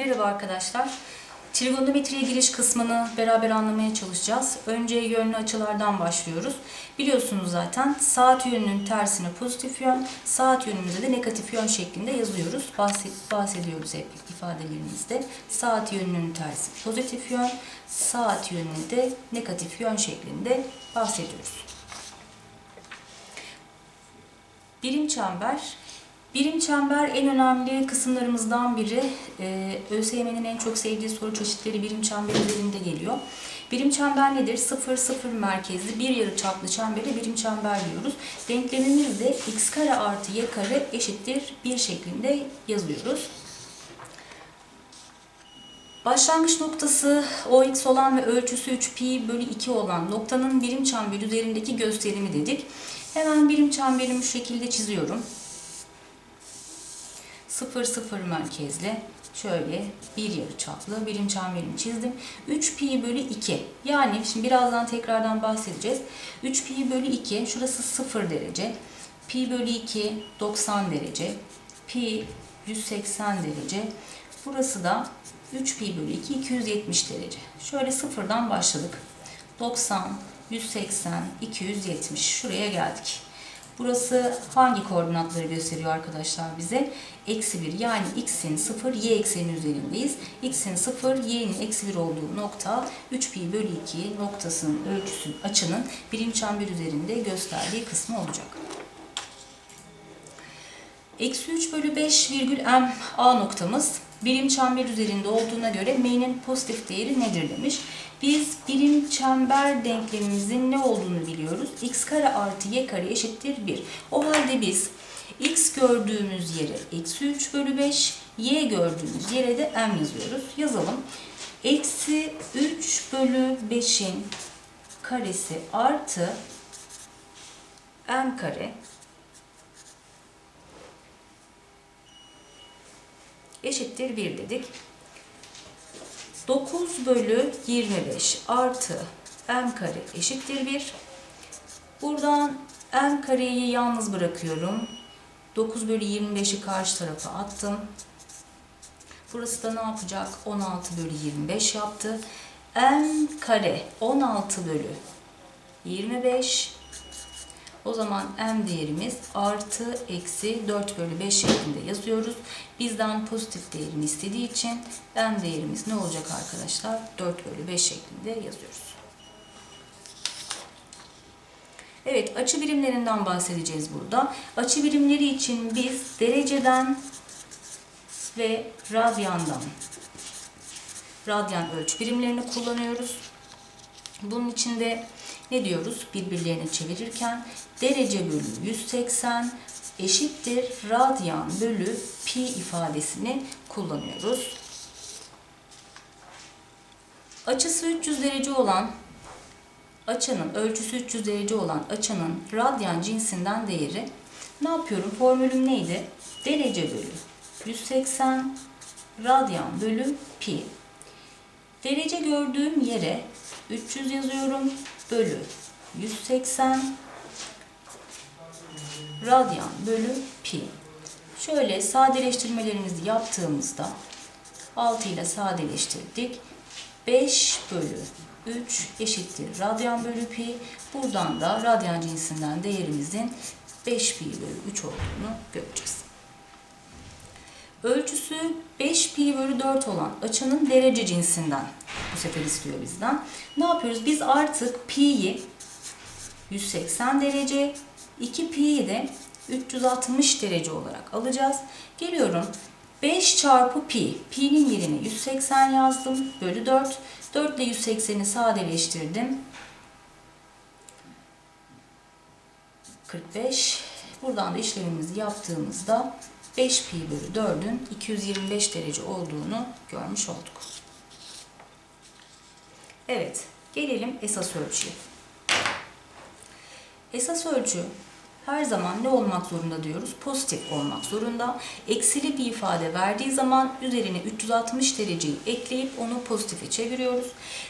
Merhaba arkadaşlar. Trigonometriye giriş kısmını beraber anlamaya çalışacağız. Önce yönlü açılardan başlıyoruz. Biliyorsunuz zaten saat yönünün tersine pozitif yön, saat yönümüzde de negatif yön şeklinde yazıyoruz. Bahsediyoruz hep ifadelerimizde. Saat yönünün tersi pozitif yön, saat yönünü de negatif yön şeklinde bahsediyoruz. Birim çember. Birim çember en önemli kısımlarımızdan biri. Ee, ÖSYM'nin en çok sevdiği soru çeşitleri birim çember üzerinde geliyor. Birim çember nedir? 0, 0 merkezli bir yarı çaplı çembere birim çember diyoruz. Denklemimiz de x kare artı y kare eşittir 1 şeklinde yazıyoruz. Başlangıç noktası OX olan ve ölçüsü 3 pi bölü 2 olan noktanın birim çember üzerindeki gösterimi dedik. Hemen birim çemberimi şu şekilde çiziyorum. 0 0 merkezli şöyle bir yarı çaplı birim çemberimi çizdim. 3 pi bölü 2 yani şimdi birazdan tekrardan bahsedeceğiz. 3 pi bölü 2 şurası 0 derece. Pi bölü 2 90 derece. Pi 180 derece. Burası da 3 pi bölü 2 270 derece. Şöyle sıfırdan başladık. 90, 180, 270 şuraya geldik. Burası hangi koordinatları gösteriyor arkadaşlar bize? Eksi 1 yani x'in 0, y eksenin üzerindeyiz. x'in 0, y'nin eksi 1 olduğu nokta 3 pi bölü 2 noktasının ölçüsü açının birim çember üzerinde gösterdiği kısmı olacak. Eksi 3 bölü 5 virgül m a noktamız birim çember üzerinde olduğuna göre m'nin pozitif değeri nedir demiş. Biz birim çember denklemimizin ne olduğunu biliyoruz. x kare artı y kare eşittir 1. O halde biz x gördüğümüz yere eksi 3 bölü 5, y gördüğümüz yere de m yazıyoruz. Yazalım. Eksi 3 bölü 5'in karesi artı m kare eşittir 1 dedik. 9 bölü 25 artı m kare eşittir 1. Buradan m kareyi yalnız bırakıyorum. 9 bölü 25'i karşı tarafa attım. Burası da ne yapacak? 16 bölü 25 yaptı. m kare 16 bölü 25 o zaman m değerimiz artı eksi 4 bölü 5 şeklinde yazıyoruz. Bizden pozitif değerini istediği için m değerimiz ne olacak arkadaşlar? 4 bölü 5 şeklinde yazıyoruz. Evet açı birimlerinden bahsedeceğiz burada. Açı birimleri için biz dereceden ve radyandan radyan ölçü birimlerini kullanıyoruz. Bunun içinde ne diyoruz? Birbirlerini çevirirken derece bölü 180 eşittir radyan bölü pi ifadesini kullanıyoruz. Açısı 300 derece olan açının ölçüsü 300 derece olan açının radyan cinsinden değeri ne yapıyorum? Formülüm neydi? Derece bölü 180 radyan bölü pi. Derece gördüğüm yere 300 yazıyorum bölü 180 radyan bölü pi. Şöyle sadeleştirmelerimizi yaptığımızda 6 ile sadeleştirdik. 5 bölü 3 eşittir radyan bölü pi. Buradan da radyan cinsinden değerimizin 5 pi bölü 3 olduğunu göreceğiz. Ölçüsü 5 pi bölü 4 olan açının derece cinsinden sefer istiyor bizden. Ne yapıyoruz? Biz artık pi'yi 180 derece, 2 pi'yi de 360 derece olarak alacağız. Geliyorum 5 çarpı pi. Pi'nin yerine 180 yazdım. Bölü 4. 4 ile 180'i sadeleştirdim. 45. Buradan da işlemimizi yaptığımızda 5 pi bölü 4'ün 225 derece olduğunu görmüş olduk. Evet, gelelim esas ölçüye. Esas ölçü her zaman ne olmak zorunda diyoruz? Pozitif olmak zorunda. Eksili bir ifade verdiği zaman üzerine 360 dereceyi ekleyip onu pozitife çeviriyoruz.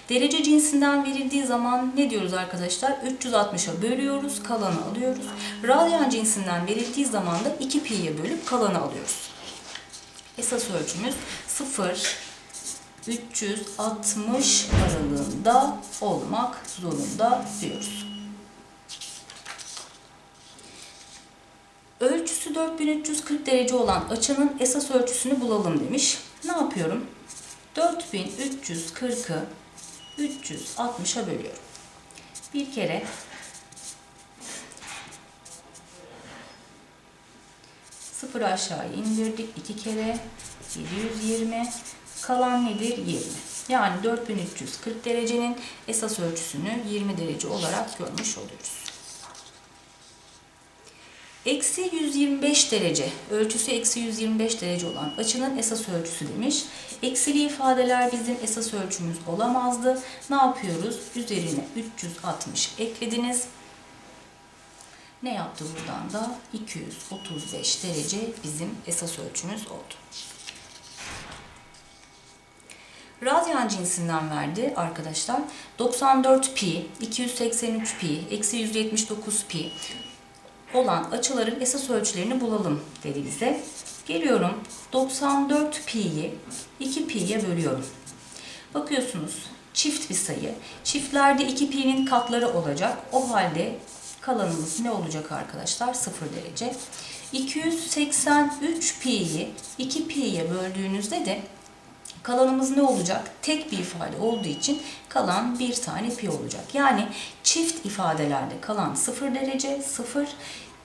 Derece cinsinden verildiği zaman ne diyoruz arkadaşlar? 360'a bölüyoruz, kalanı alıyoruz. Radyan cinsinden verildiği zaman da 2 pi'ye bölüp kalanı alıyoruz. esas ölçümüz 0 360 aralığında olmak zorunda diyoruz. Ölçüsü 4340 derece olan açının esas ölçüsünü bulalım demiş. Ne yapıyorum? 4340'ı 360'a bölüyorum. Bir kere sıfır aşağı indirdik. iki kere 720 kalan nedir? 20. Yani 4340 derecenin esas ölçüsünü 20 derece olarak görmüş oluyoruz. Eksi 125 derece, ölçüsü eksi 125 derece olan açının esas ölçüsü demiş. Eksili ifadeler bizim esas ölçümüz olamazdı. Ne yapıyoruz? Üzerine 360 eklediniz. Ne yaptı buradan da? 235 derece bizim esas ölçümüz oldu. Radyan cinsinden verdi arkadaşlar. 94 pi, 283 pi, eksi 179 pi olan açıların esas ölçülerini bulalım dedi bize. Geliyorum 94 pi'yi 2 pi'ye bölüyorum. Bakıyorsunuz çift bir sayı. Çiftlerde 2 pi'nin katları olacak. O halde kalanımız ne olacak arkadaşlar? 0 derece. 283 pi'yi 2 pi'ye böldüğünüzde de kalanımız ne olacak? Tek bir ifade olduğu için kalan bir tane pi olacak. Yani çift ifadelerde kalan 0 derece 0,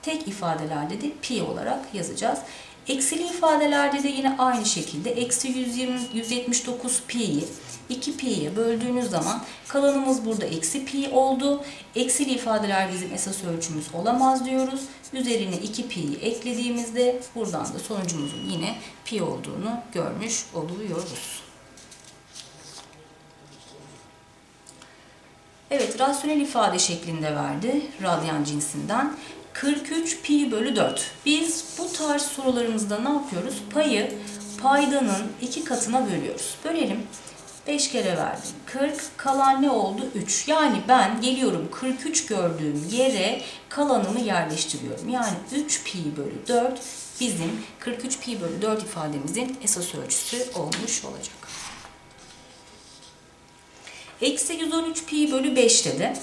tek ifadelerde de pi olarak yazacağız. Eksili ifadelerde de yine aynı şekilde eksi 120, 179 pi'yi 2 pi'ye böldüğünüz zaman kalanımız burada eksi pi oldu. Eksili ifadeler bizim esas ölçümüz olamaz diyoruz. Üzerine 2 pi'yi eklediğimizde buradan da sonucumuzun yine pi olduğunu görmüş oluyoruz. Evet, rasyonel ifade şeklinde verdi radyan cinsinden. 43 pi bölü 4. Biz bu tarz sorularımızda ne yapıyoruz? Payı paydanın iki katına bölüyoruz. Bölelim. 5 kere verdim. 40 kalan ne oldu? 3. Yani ben geliyorum 43 gördüğüm yere kalanımı yerleştiriyorum. Yani 3 pi bölü 4 bizim 43 pi bölü 4 ifademizin esas ölçüsü olmuş olacak. Eksi 113 pi bölü 5 dedi.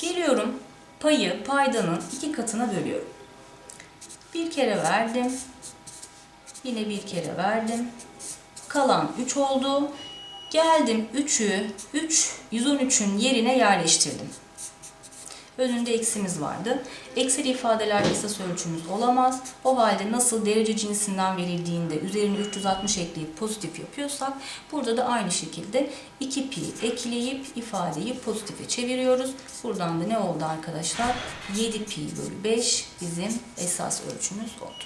Geliyorum payı paydanın iki katına bölüyorum. Bir kere verdim. Yine bir kere verdim. Kalan 3 oldu. Geldim 3'ü 3 113'ün yerine yerleştirdim. Önünde eksimiz vardı. Eksili ifadeler esas ölçümüz olamaz. O halde nasıl derece cinsinden verildiğinde üzerine 360 ekleyip pozitif yapıyorsak burada da aynı şekilde 2 pi ekleyip ifadeyi pozitife çeviriyoruz. Buradan da ne oldu arkadaşlar? 7 pi bölü 5 bizim esas ölçümüz oldu.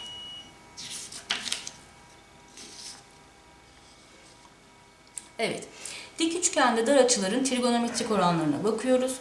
Evet. Dik üçgende dar açıların trigonometrik oranlarına bakıyoruz.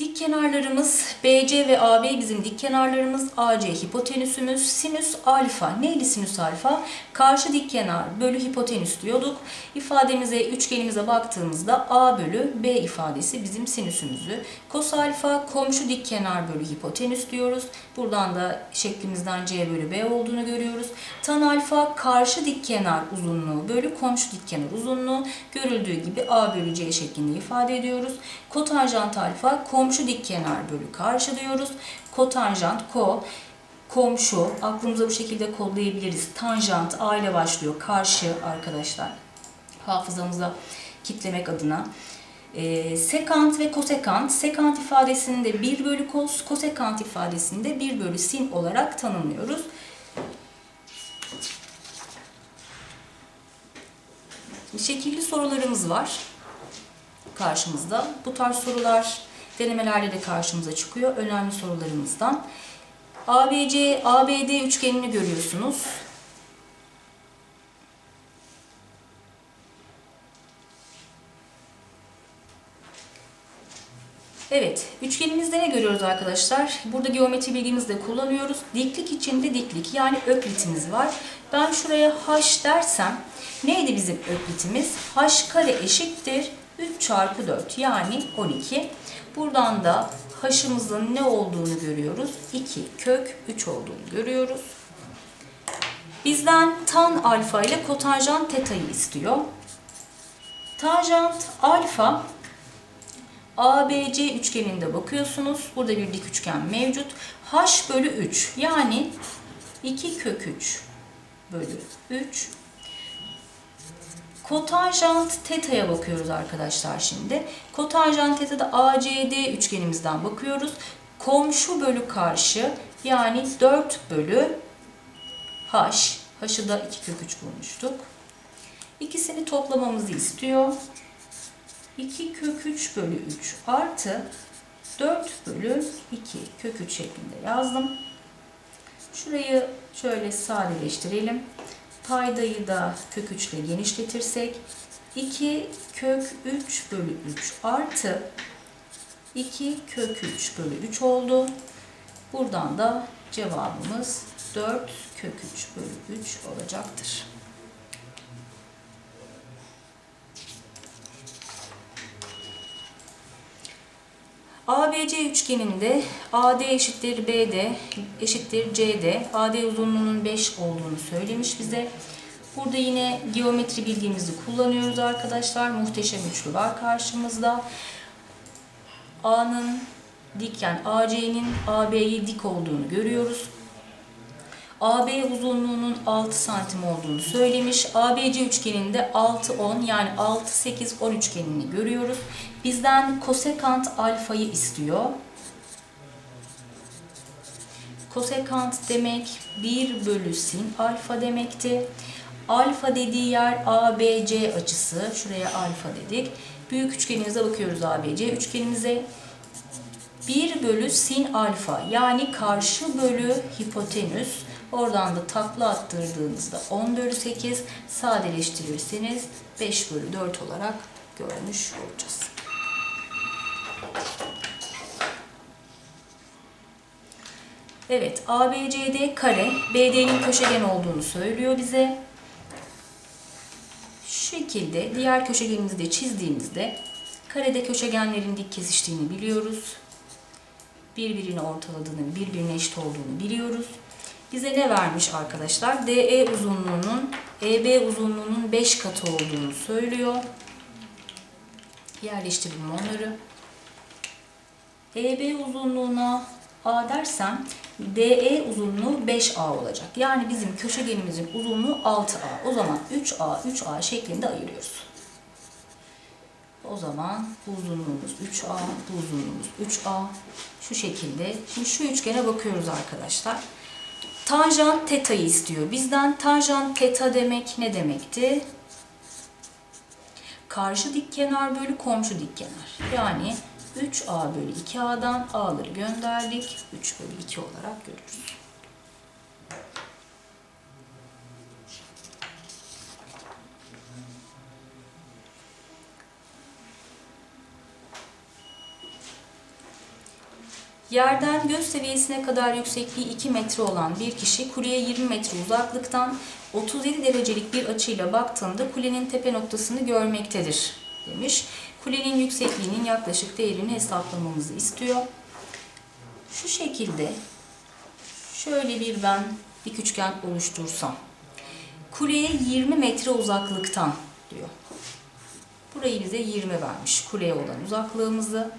Dik kenarlarımız BC ve AB bizim dik kenarlarımız. AC hipotenüsümüz. Sinüs alfa. Neydi sinüs alfa? Karşı dik kenar bölü hipotenüs diyorduk. İfademize, üçgenimize baktığımızda A bölü B ifadesi bizim sinüsümüzü. Kos alfa komşu dik kenar bölü hipotenüs diyoruz. Buradan da şeklimizden C bölü B olduğunu görüyoruz. Tan alfa karşı dik kenar uzunluğu bölü komşu dik kenar uzunluğu. Görüldüğü gibi A bölü C şeklinde ifade ediyoruz. Kotanjant alfa komşu dik kenar bölü karşı diyoruz. Kotanjant ko komşu aklımıza bu şekilde kodlayabiliriz. Tanjant A ile başlıyor. Karşı arkadaşlar. Hafızamıza kitlemek adına. E, sekant ve kosekant. Sekant ifadesinde 1 bölü kos, kosekant ifadesinde 1 bölü sin olarak tanımlıyoruz. Şekilli sorularımız var karşımızda. Bu tarz sorular denemelerde de karşımıza çıkıyor. Önemli sorularımızdan. ABC, ABD üçgenini görüyorsunuz. Evet, üçgenimizde ne görüyoruz arkadaşlar? Burada geometri bilgimizi de kullanıyoruz. Diklik içinde diklik yani öklitimiz var. Ben şuraya h dersem neydi bizim öklitimiz? h kare eşittir 3 çarpı 4 yani 12. Buradan da h'ımızın ne olduğunu görüyoruz? 2 kök 3 olduğunu görüyoruz. Bizden tan alfa ile kotanjant teta'yı istiyor. Tanjant alfa ABC üçgeninde bakıyorsunuz. Burada bir dik üçgen mevcut. H bölü 3 yani 2 kök 3 bölü 3. Kotanjant teta'ya bakıyoruz arkadaşlar şimdi. Kotanjant teta'da ACD üçgenimizden bakıyoruz. Komşu bölü karşı yani 4 bölü H. H'ı da 2 kök 3 bulmuştuk. İkisini toplamamızı istiyor. 2 kök 3 bölü 3 artı 4 bölü 2 kök 3 şeklinde yazdım. Şurayı şöyle sadeleştirelim. Paydayı da kök 3 ile genişletirsek 2 kök 3 bölü 3 artı 2 kök 3 bölü 3 oldu. Buradan da cevabımız 4 kök 3 bölü 3 olacaktır. ABC üçgeninde AD eşittir BD eşittir CD. AD uzunluğunun 5 olduğunu söylemiş bize. Burada yine geometri bildiğimizi kullanıyoruz arkadaşlar. Muhteşem üçlü var karşımızda. A'nın dik yani AC'nin AB'ye dik olduğunu görüyoruz. AB uzunluğunun 6 santim olduğunu söylemiş. ABC üçgeninde 6 10 yani 6 8 10 üçgenini görüyoruz. Bizden kosekant alfayı istiyor. Kosekant demek 1 bölü sin alfa demekti. Alfa dediği yer ABC açısı. Şuraya alfa dedik. Büyük üçgenimize bakıyoruz ABC üçgenimize. 1 bölü sin alfa yani karşı bölü hipotenüs. Oradan da takla attırdığınızda 10 bölü 8 sadeleştirirseniz 5 bölü 4 olarak görmüş olacağız. Evet, ABCD kare, BD'nin köşegen olduğunu söylüyor bize. Şu şekilde diğer köşegenimizi de çizdiğimizde karede köşegenlerin dik kesiştiğini biliyoruz. Birbirini ortaladığını, birbirine eşit olduğunu biliyoruz. Bize ne vermiş arkadaşlar? DE uzunluğunun EB uzunluğunun 5 katı olduğunu söylüyor. Yerleştirelim onları. EB uzunluğuna A dersem DE uzunluğu 5A olacak. Yani bizim köşegenimizin uzunluğu 6A. O zaman 3A, 3A şeklinde ayırıyoruz. O zaman bu uzunluğumuz 3A, bu uzunluğumuz 3A. Şu şekilde. Şimdi şu üçgene bakıyoruz arkadaşlar. Tanjant teta'yı istiyor. Bizden tanjant teta demek ne demekti? Karşı dik kenar bölü komşu dik kenar. Yani 3a bölü 2a'dan a'ları gönderdik. 3 bölü 2 olarak görürüz. Yerden göz seviyesine kadar yüksekliği 2 metre olan bir kişi kuleye 20 metre uzaklıktan 37 derecelik bir açıyla baktığında kulenin tepe noktasını görmektedir demiş. Kulenin yüksekliğinin yaklaşık değerini hesaplamamızı istiyor. Şu şekilde şöyle bir ben dik üçgen oluştursam. Kuleye 20 metre uzaklıktan diyor. Burayı bize 20 vermiş. Kuleye olan uzaklığımızı.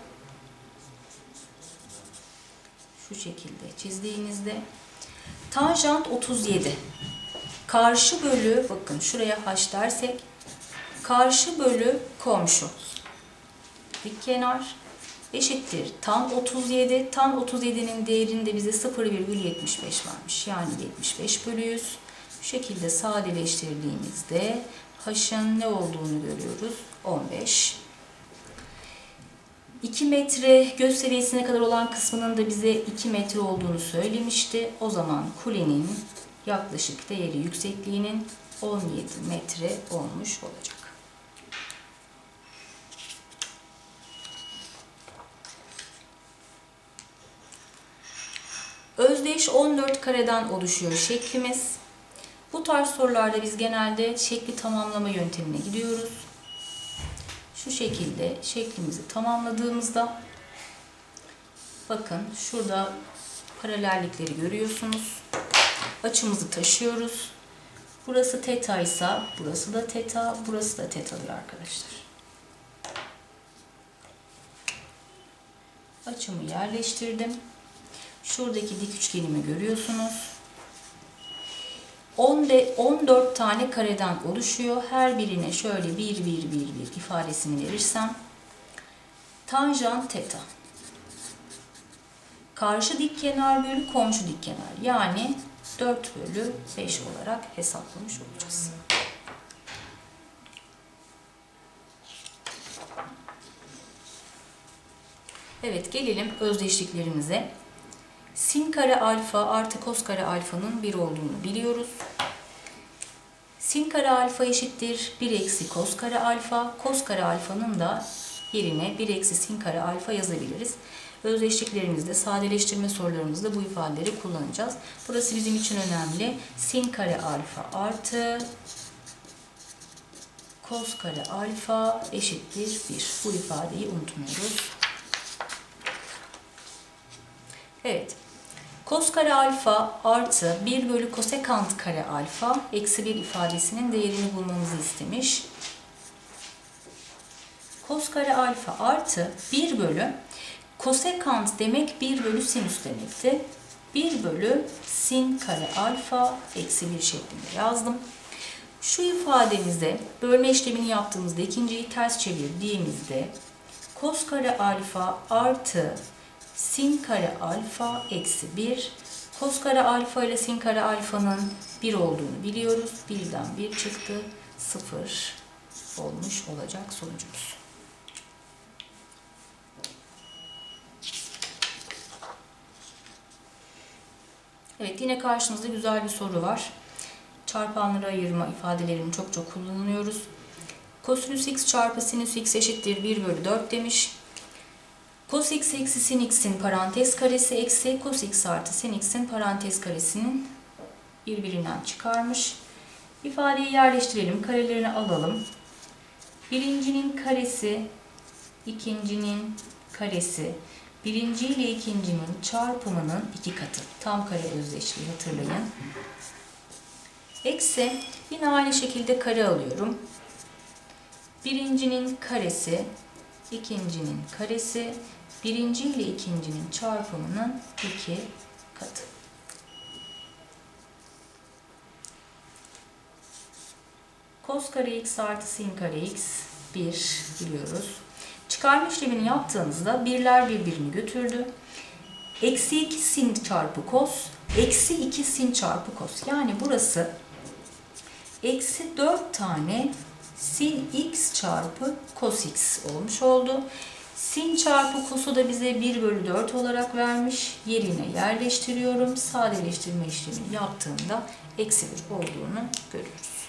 Şu şekilde çizdiğinizde. Tanjant 37. Karşı bölü bakın şuraya h dersek karşı bölü komşu dik kenar eşittir tan 37. Tan 37'nin değerini de bize 0,75 vermiş. Yani 75 bölü 100. Bu şekilde sadeleştirdiğimizde h'ın ne olduğunu görüyoruz. 15. 2 metre göz seviyesine kadar olan kısmının da bize 2 metre olduğunu söylemişti. O zaman kulenin yaklaşık değeri yüksekliğinin 17 metre olmuş olacak. Özdeş 14 kareden oluşuyor şeklimiz. Bu tarz sorularda biz genelde şekli tamamlama yöntemine gidiyoruz. Şu şekilde şeklimizi tamamladığımızda bakın şurada paralellikleri görüyorsunuz. Açımızı taşıyoruz. Burası teta ise burası da teta, burası da tetadır arkadaşlar. Açımı yerleştirdim. Şuradaki dik üçgenimi görüyorsunuz. 10 de 14 tane kareden oluşuyor. Her birine şöyle 1 1 1 1 ifadesini verirsem tanjant teta. Karşı dik kenar bölü komşu dik kenar. Yani 4 bölü 5 olarak hesaplamış olacağız. Evet gelelim özdeşliklerimize. Sin kare alfa artı kos kare alfanın 1 olduğunu biliyoruz. Sin kare alfa eşittir 1 eksi kos kare alfa. Kos kare alfanın da yerine 1 eksi sin kare alfa yazabiliriz. Özdeşliklerimizde, sadeleştirme sorularımızda bu ifadeleri kullanacağız. Burası bizim için önemli. Sin kare alfa artı kos kare alfa eşittir 1. Bu ifadeyi unutmuyoruz. Evet. Kos kare alfa artı 1 bölü kosekant kare alfa eksi 1 ifadesinin değerini bulmamızı istemiş. Kos kare alfa artı 1 bölü kosekant demek 1 bölü sinüs demekti. 1 bölü sin kare alfa eksi 1 şeklinde yazdım. Şu ifademizde bölme işlemini yaptığımızda ikinciyi ters çevirdiğimizde kos kare alfa artı sin kare alfa eksi 1. Kos kare alfa ile sin kare alfanın 1 olduğunu biliyoruz. 1'den 1 çıktı. 0 olmuş olacak sonucumuz. Evet yine karşımızda güzel bir soru var. Çarpanları ayırma ifadelerini çok çok kullanıyoruz. Kosinüs x çarpı sinüs x eşittir 1 bölü 4 demiş. Cos x eksi sin x'in parantez karesi eksi cos x artı sin x'in parantez karesinin birbirinden çıkarmış. İfadeyi yerleştirelim. Karelerini alalım. Birincinin karesi, ikincinin karesi, birinci ile ikincinin çarpımının iki katı. Tam kare özdeşliği hatırlayın. Eksi, yine aynı şekilde kare alıyorum. Birincinin karesi, ikincinin karesi, birinci ile ikincinin çarpımının iki katı. Kos kare x artı sin kare x 1 biliyoruz. Çıkarma işlemini yaptığınızda birler birbirini götürdü. Eksi 2 sin çarpı kos, eksi 2 sin çarpı kos. Yani burası eksi 4 tane sin x çarpı cos x olmuş oldu. Sin çarpı kosu da bize 1 bölü 4 olarak vermiş. Yerine yerleştiriyorum. Sadeleştirme işlemini yaptığımda eksi 1 olduğunu görüyoruz.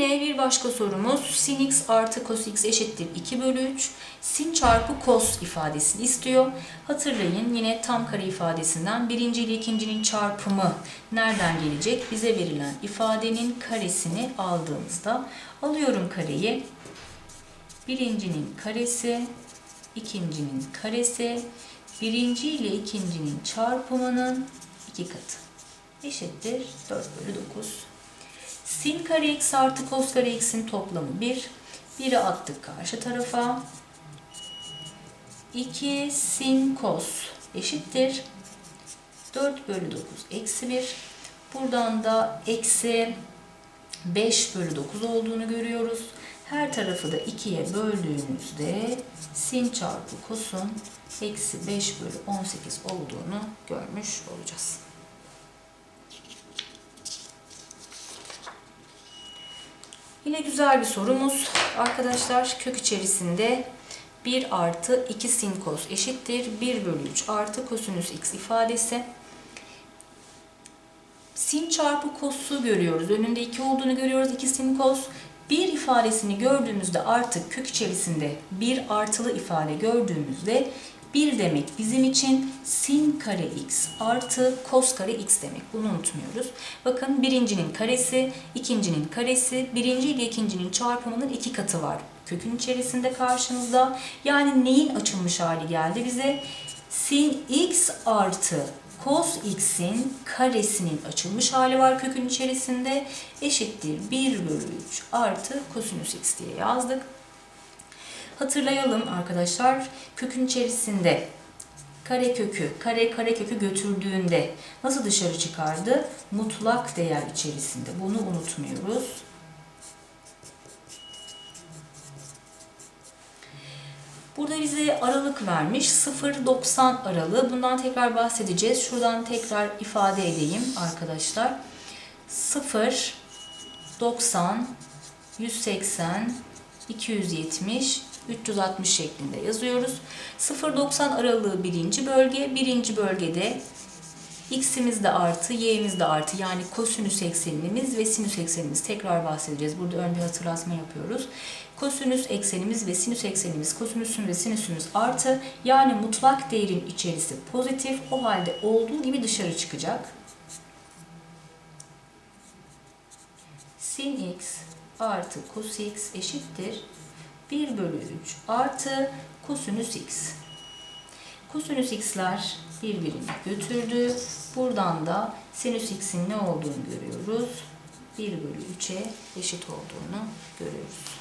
Yine bir başka sorumuz sin x artı cos x eşittir 2 bölü 3. Sin çarpı cos ifadesini istiyor. Hatırlayın yine tam kare ifadesinden birinci ile ikincinin çarpımı nereden gelecek? Bize verilen ifadenin karesini aldığımızda alıyorum kareyi. Birincinin karesi, ikincinin karesi, birinci ile ikincinin çarpımının iki katı eşittir 4 bölü 9. Sin kare x artı kos kare x'in toplamı 1. 1'i attık karşı tarafa. 2 sin kos eşittir. 4 bölü 9 eksi 1. Buradan da eksi 5 bölü 9 olduğunu görüyoruz. Her tarafı da 2'ye böldüğümüzde sin çarpı kosun eksi 5 bölü 18 olduğunu görmüş olacağız. Yine güzel bir sorumuz. Arkadaşlar kök içerisinde 1 artı 2 sin kos eşittir 1 bölü 3 artı kosinüs x ifadesi. Sin çarpı kosu görüyoruz. Önünde 2 olduğunu görüyoruz. 2 sin kos. 1 ifadesini gördüğümüzde artık kök içerisinde 1 artılı ifade gördüğümüzde 1 demek bizim için sin kare x artı kos kare x demek. Bunu unutmuyoruz. Bakın birincinin karesi, ikincinin karesi, birinci ile ikincinin çarpımının iki katı var. Kökün içerisinde karşımızda. Yani neyin açılmış hali geldi bize? sin x artı cos x'in karesinin açılmış hali var kökün içerisinde eşittir 1 bölü 3 artı kosinüs x diye yazdık. Hatırlayalım arkadaşlar kökün içerisinde kare kökü, kare kare kökü götürdüğünde nasıl dışarı çıkardı? Mutlak değer içerisinde. Bunu unutmuyoruz. Burada bize aralık vermiş. 0-90 aralığı. Bundan tekrar bahsedeceğiz. Şuradan tekrar ifade edeyim arkadaşlar. 0, 90, 180, 270, 360 şeklinde yazıyoruz. 0-90 aralığı birinci bölge. Birinci bölgede x'imiz de artı, y'imiz de artı yani kosinüs eksenimiz ve sinüs eksenimiz tekrar bahsedeceğiz. Burada ön bir hatırlatma yapıyoruz. Kosinüs eksenimiz ve sinüs eksenimiz, kosinüsün ve sinüsümüz artı yani mutlak değerin içerisi pozitif. O halde olduğu gibi dışarı çıkacak. Sin x artı cos x eşittir 1 bölü 3 artı kosinüs x. Kosinüs x'ler birbirini götürdü. Buradan da sinüs x'in ne olduğunu görüyoruz. 1 bölü 3'e eşit olduğunu görüyoruz.